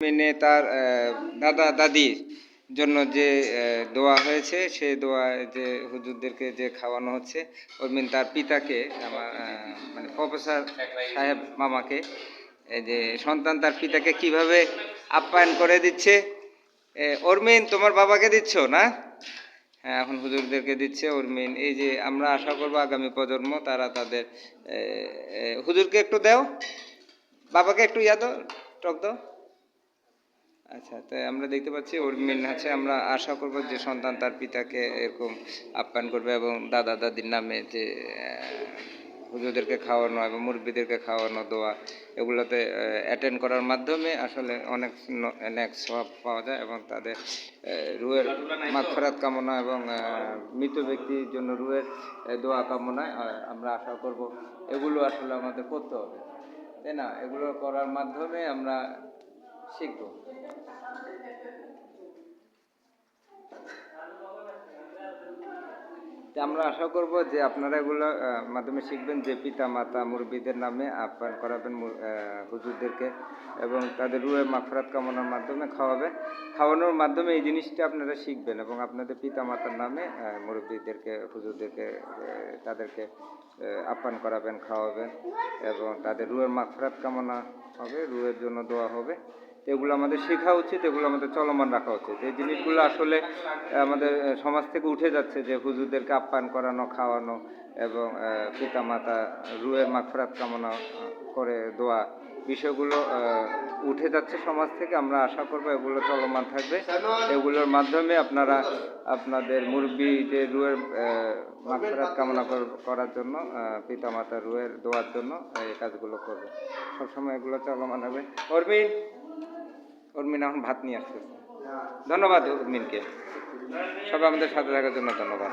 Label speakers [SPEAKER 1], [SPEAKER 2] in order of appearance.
[SPEAKER 1] মেনে তার দাদা দাদির জন্য যে দোয়া হয়েছে, সে দোয়া যে হুজুরদেরকে যে খাওয়ানো হচ্ছে অরমিন তার পিতাকে, আমার মানে প্রফেসর সাহেব মামাকে, এই যে সন্তান তার পিতাকে কীভাবে আপ্যায়ন করে দিচ্ছে অরমিন তোমার বাবাকে দিচ্ছ না? হ্যাঁ এখন হুজুরদেরকে দিচ্ছে উর্মিন এই যে আমরা আশা করব আগামী প্রজন্ম তারা তাদের হুজুরকে একটু দাও, বাবাকে একটু ইয়া দাও, টক দাও। আচ্ছা তাই আমরা দেখতে পাচ্ছি উর্মিন আছে আমরা আশা করব যে সন্তান তার পিতাকে এরকম আপ্যায়ন করবে এবং দাদা দাদির নামে যে হুজুরদেরকে খাওয়ানো এবং মুরব্বীদেরকে খাওয়ানো দোয়া এগুলোতে অ্যাটেন্ড করার মাধ্যমে আসলে অনেক অনেক সব পাওয়া যায় এবং তাদের রুয়ের রুহের কামনা এবং মৃত ব্যক্তির জন্য রুয়ের দোয়া কামনায় আমরা আশা করব এগুলো আসলে আমাদের করতে হবে। তাই না? এগুলো করার মাধ্যমে আমরা শিখব। আমরা আশা করব যে আপনারা এগুলো মাধ্যমে শিখবেন যে পিতা মাতা মুরব্বীদের নামে আহ্বান করাবেন হুজুরদেরকে এবং তাদের রুয়ে মাফরাত কামনার মাধ্যমে খাওয়াবেন খাওয়ানোর মাধ্যমে এই জিনিসটা আপনারা শিখবেন এবং আপনাদের পিতা মাতার নামে মুরব্বীদেরকে হুজুরদেরকে তাদেরকে আহ, আপ্যায়ন করাবেন খাওয়াবেন এবং তাদের রুয়ের মাফরাত কামনা হবে রুয়ের জন্য দোয়া হবে। এগুলো আমাদের শেখা উচিত, এগুলো আমাদের চলমান রাখা উচিত। এই জিনিসগুলো আসলে আমাদের সমাজ থেকে উঠে যাচ্ছে যে হুজুরদেরকে আপ্যায়ন করানো, খাওয়ানো এবং পিতা মাতা রুয়ের মাখরাত কামনা করে দোয়া, বিষয়গুলো উঠে যাচ্ছে সমাজ থেকে। আমরা আশা করব এগুলো চলমান থাকবে। এগুলোর মাধ্যমে আপনারা, আপনাদের মুরব্বী যে রুয়ের মাগফিরাত কামনা কর- করার জন্য পিতা মাতা রুয়ের দোয়ার জন্য এই কাজগুলো করবে। সবসময় এগুলো চলমান হবে। অরবিন উর্মিন এখন ভাত নিয়ে আসতেছে। ধন্যবাদ উদ্মিনকে সবাই আমাদের সাথে থাকার জন্য ধন্যবাদ।